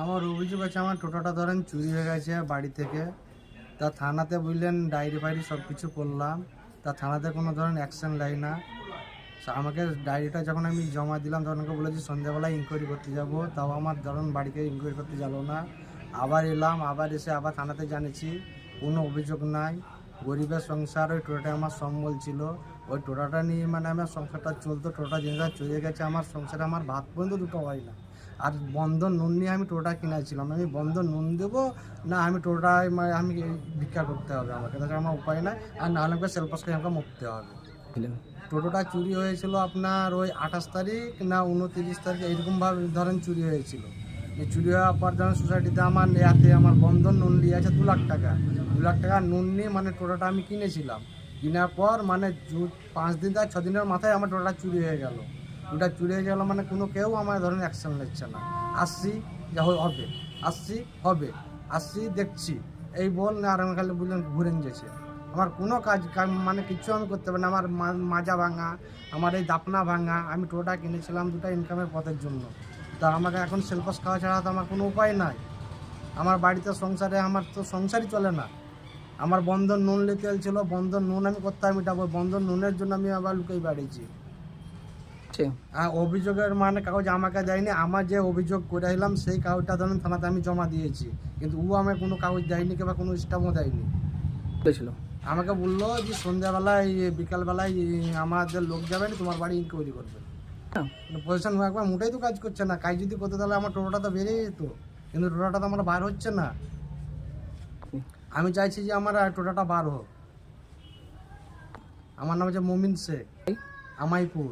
আমার অভিযোগ আছে, আমার টোটোটা ধরেন চুরি হয়ে গেছে বাড়ি থেকে। তা থানাতে বুঝলেন ডায়েরি ফাইরি সব কিছু করলাম। তা থানাতে কোনো ধরনের অ্যাকশন নেয় না। আমাকে ডায়েরিটা যখন আমি জমা দিলাম, তখন আমাকে বলেছি, সন্ধ্যাবেলায় ইনকোয়ারি করতে যাব। তাও আমার ধরুন বাড়িতে ইনকোয়ারি করতে গেলো না। আবার এলাম, আবার এসে আবার থানাতে জানিয়েছি, কোনো অভিযোগ নাই। গরিবের সংসার, ওই টোটোটা আমার সম্বল ছিল। ওই টোটাটা নিয়ে মানে আমার সংসারটা চলতো টোটা জিনিসটা চলে গেছে, আমার সংসারে আমার ভাত পর্যন্ত দুটো হয় না। আর বন্ধন নুন নিয়ে আমি টোটা কিনেছিলাম। আমি বন্ধন নুন দেবো, না আমি টোটায় মানে আমি ভিক্ষা করতে হবে আমাকে, তাছাড়া আমার উপায় নাই। আর না হলে আমাকে সেলপাসকে আমাকে মরতে হবে। টোটোটা চুরি হয়েছিল আপনার ওই আঠাশ তারিখ না উনতিরিশ তারিখ এইরকমভাবে ধরেন চুরি হয়েছিল। চুরি হওয়ার পর ধরেন সোসাইটিতে আমার ইয়াতে আমার বন্ধন নুন নিয়ে আছে দু লাখ টাকা। দু লাখ টাকা নুন নিয়ে মানে টোটোটা আমি কিনেছিলাম। কেনার পর মানে পাঁচ দিন তার ছ দিনের মাথায় আমার টোটোটা চুরি হয়ে গেল। ওটা চুরি হয়ে গেল মানে কোনো কেউ আমার ধরেন অ্যাকশন নিচ্ছে না। আসছি, যা হবে। আসছি হবে। আসছি, দেখছি। এই বল না, আর আমি খালি বললেন ঘুরে নিয়েছে আমার কোনো কাজ মানে কিছু আমি করতে পারি না। আমার মাজা ভাঙা, আমার এই দাপনা ভাঙা, আমি টোটা কিনেছিলাম দুটো ইনকামের পথের জন্য। তা আমাকে এখন সেলফাস খাওয়া ছাড়া তো আমার কোনো উপায় নাই। আমার বাড়িতে সংসারে আমার তো সংসারই চলে না। আমার বন্ধন নুন নিতে ছিল, বন্ধন নুন আমি করতে আমি মিটাবো বন্ধন নুনের জন্য আমি আবার লুকেই বাড়িয়েছি। অভিযোগের মানে কাগজ আমাকে দেয়নি আমার যে অভিযোগ করে এলাম সেই কাগজটা ধরুন থানাতে আমি জমা দিয়েছি। কিন্তু ও আমাকে কোনো কাগজ দেয়নি কিংবা কোনো স্টাম্পও দেয়নি। বলেছিল। আমাকে বলল যে সন্ধ্যাবেলায় বিকালবেলায় আমাদের লোক যাবেন তোমার বাড়ি ইনকোয়ারি করবে। হ্যাঁ। পজিশন একবার মোটেই তো কাজ করছে না। কাজ যদি করতে তাহলে আমার টোটোটা তো বেরিয়ে যেত। কিন্তু টোটোটা তো আমার বার হচ্ছে না। আমি চাইছি যে আমার আর টোটোটা বার হোক। আমার নাম হচ্ছে মমিন শেখ আমাইপুর।